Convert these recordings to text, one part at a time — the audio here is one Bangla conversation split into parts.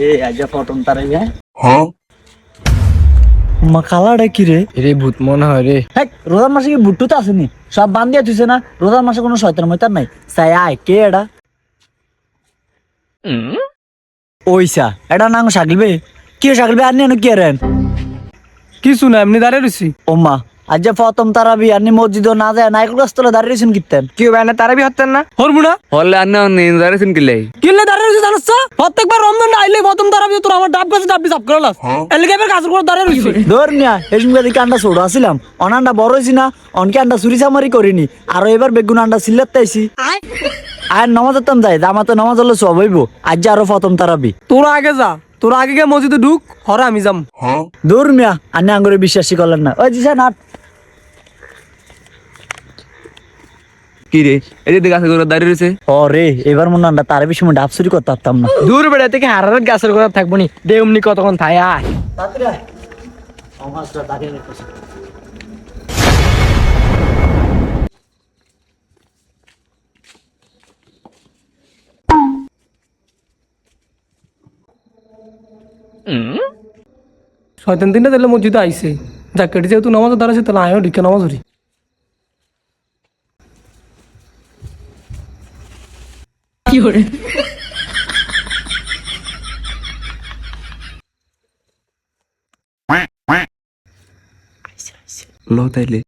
এ আজ ফটন তারে মা কালাটা কি রে? রে ভূত মনে হয় রে। হ্যাঁ রোজার মাসে কি তো আসেনি সব তুইছে না? রোজার মাসে কোনো শয়তান ময়তান নাই? সাই আয় কে এটা ওইসা এটা নাং কি সাগলবে আর নিয়ে কি আরেন কিছু না এমনি দাঁড়িয়ে রয়েছি ও মা আজ যে প্রথম তারাবি আপনি মসজিদ না যায় নাইকুল গাছ তলে দাঁড়িয়ে রয়েছেন কিতেন? কি ব্যানে তারা বি হতেন না? হরবো না। হলে আর না নিন্দারে শুন কিলে? কিনলে দাঁড়িয়ে রয়েছে জানাস তো? প্রত্যেকবার রমজান আইলে প্রথম তারা বি তোর আমার ডাব গাছে ডাব সাফ করে লাস। এলাকা এবার কাজ করে দাঁড়িয়ে রয়েছে ধর মিয়া এই সময় দিকে আন্ডা ছোট আসিলাম। অনান্ডা বড় হয়েছি না অনকে আন্ডা চুরি চামারি করিনি। আর এবার বেগুন আন্ডা সিল্লাতে আইছি। আর নমাজ হতাম যাই জামাতে নমাজ হলে সব হইব। আজ যে আরও প্রথম তারাবি তোরা আগে যা তোরা আগে গিয়ে মসজিদে ঢুক হরে আমি যাম। দূর মিয়া আন্না আঙ্গুরে বিশ্বাসী করলেন না। ওই দিশা নাট। কি রে? এই যে গাছে করে দাঁড়িয়ে রয়েছে। ও রে এবার মনে তার বেশি সময় ডাব চুরি করতে পারতাম না। দূর বেড়া থেকে হারার গাছের কথা থাকব নি। দেউমনি কতক্ষণ থাই আয়। শয়তান তিনটা দিলে মসজিদে আইছে জ্যাকেট যেহেতু নামাজ দাঁড়াচ্ছে তাহলে আয়ও ঢিকে নামাজ ধরি। লো তাইলে।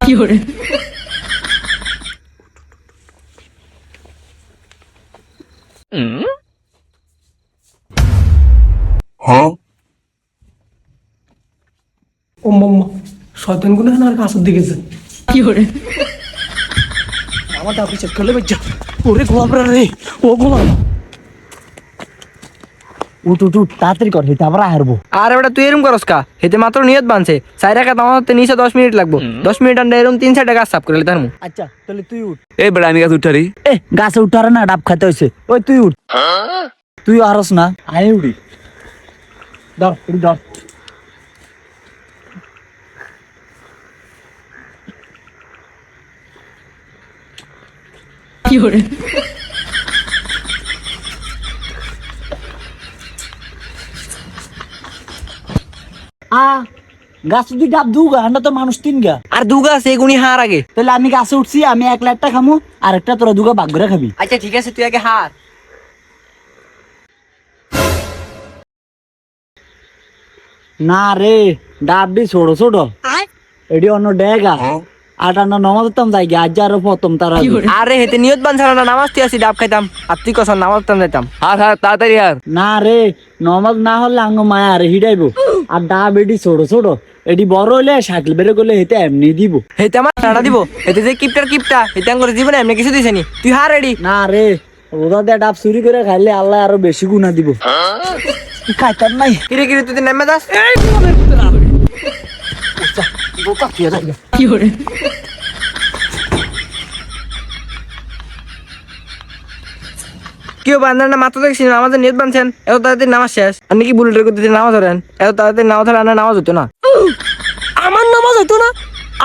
ও মাম্মা শয়তানগুলো আর কাছের দিকে যায় আমার ডাব বিচার করলে বাচ্চা ওরে গোলাপ রে ও গোলাপ। উঠ উঠ উঠ তাড়াতাড়ি কর হেতে আবার হারবো। আর বেটা তুই এরম করস কা? হেতে মাত্র নিয়ত বানছে। চাই রাখা তোমার হাতে নিচে দশ মিনিট লাগবো। দশ মিনিট আন্ডা এরম তিন চারটা গাছ সাফ করে তার আচ্ছা তাহলে তুই উঠ। এই বেড়া আমি গাছ উঠারি। এ গাছে উঠারে না ডাব খাইতে হয়েছে ওই তুই উঠ। তুই হারস না। আয় উড়ি। ধর উড়ি ধর আ গাছ যদি ডাব দু গা আমরা তো মানুষ তিন গা আর দু গাছ এগুনি হার আগে। তাহলে আমি গাছে উঠছি আমি এক লাখটা খামু আর একটা তোরা দুগা বাগ করে খাবি। আচ্ছা ঠিক আছে তুই আগে হার। না রে ডাব ডাবডি ছোট ছোট। এডি অন্য ডেগা। আট আন্না নমাজ দিতাম যাই গে আজ আরও প্রথম তারা আরে হেতে নিয়ত বানছাড়া না নামাজ তুই আসি ডাব খাইতাম। আর তুই কসম নামাজ তাম যাইতাম। হার হার তাড়াতাড়ি হার। না রে নমাজ না হলে আঙ্গ মায়া আরে হিডাইবো। আর ডাব এডি ছোট ছোট। এডি বড় হইলে সাইকেল বেড়ে করলে হেতে এমনি দিব। হেতে আমার টানা দিব। হেতে যে কিপটার কিপটা হেতে আঙ্গুরে জীবনে এমনি কিছু দিছে নি। তুই হার রেডি না রে রোদা দিয়ে ডাব চুরি করে খাইলে আল্লাহ আরও বেশি গুণা দিব। খাইতাম নাই। কিরে কিরে তুই নেমে যাস। কেউ বান্ধার না মাথা দেখছি না আমাদের নেট বানছেন। এত তাড়াতাড়ি নামাজ শেষ। আর নাকি বুলেটের করতে নামাজ ধরেন। এত তাড়াতাড়ি নামাজ ধরে আনার নামাজ হতো না। আমার নামাজ হতো না?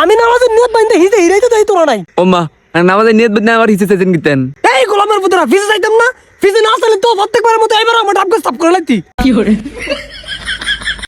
আমি নামাজের নিয়ত বানতে হিতে হিরাই তো তাই নাই। ও মা আমাদের নিয়ত বদনে আমার হিসেবে চাইছেন কিতেন এই গোলামের পুতরা ফিসে যাইতাম না। ফিসে না আসলে তো প্রত্যেকবারের মতো এবার আমার ডাবকে সাফ করে লাগতি